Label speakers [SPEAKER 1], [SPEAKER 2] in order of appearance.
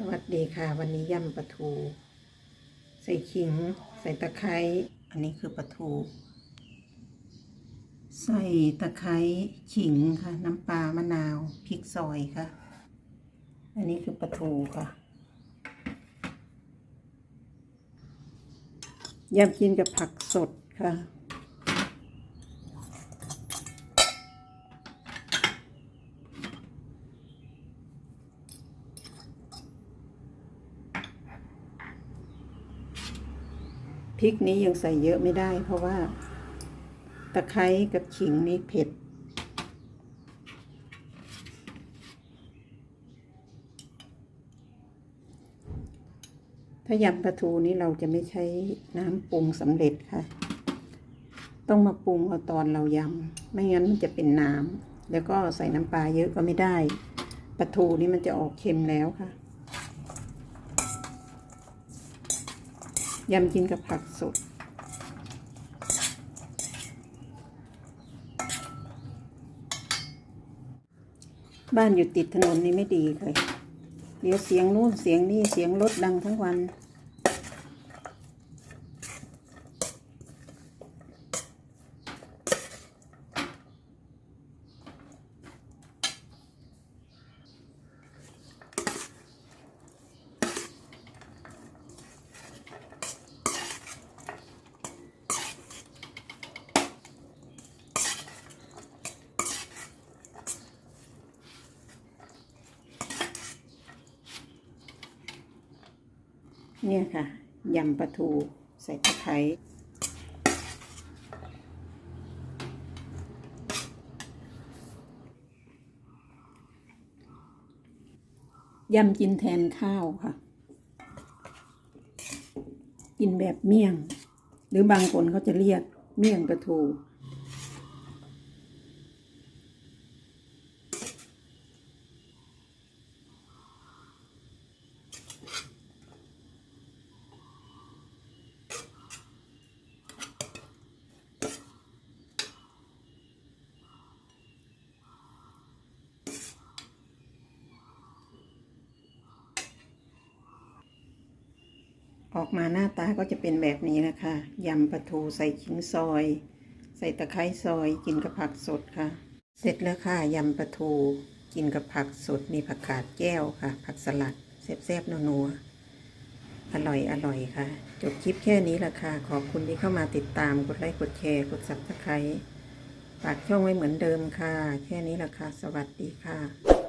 [SPEAKER 1] สวัสดีค่ะ วันนี้ยำปลาทู ใส่ขิง ใส่ตะไคร้อันนี้คือปลาทู ใส่ตะไคร้ขิงค่ะ น้ำปลามะนาวพริกซอยค่ะ อันนี้คือปลาทูค่ะยำกินกับผักสดค่ะ พริกนี้ยังใส่เยอะไม่ได้ เพราะว่า ตะไคร้กับขิงนี่เผ็ด ถ้ายำปลาทูนี้เราจะไม่ใช้น้ำปรุงสำเร็จค่ะ ต้องมาปรุงเอาตอนเรายำ ไม่งั้นมันจะเป็นน้ำแล้วก็ใส่น้ำปลาเยอะก็ไม่ได้ปลาทูนี่มันจะออกเค็มแล้วค่ะ ยำกินกับผักสด บ้านอยู่ติดถนนนี่ไม่ดีเลย เดี๋ยวเสียงนู่นเสียงนี่เสียงรถดังทั้งวัน เนี่ยค่ะยำปลาทูใส่ตะไคร้ยำกินแทนข้าวค่ะ กินแบบเมี่ยง หรือบางคนเขาจะเรียกเมี่ยงปลาทู ออกมาหน้าตาก็จะเป็นแบบนี้นะคะยำปลาทูใส่ขิงซอย ใส่ตะไคร้ซอยกินกับผักสดค่ะ เสร็จแล้วค่ะยำปลาทูกินกับผักสดมีผักกาดแก้วค่ะ ผักสลัดแซ่บๆนัวๆอร่อยอร่อยค่ะ จบคลิปแค่นี้ละค่ะ ขอบคุณที่เข้ามาติดตามกดไลค์กดแชร์กดซับสไครต์ฝากช่องไว้เหมือนเดิมค่ะ แค่นี้ละค่ะ สวัสดีค่ะ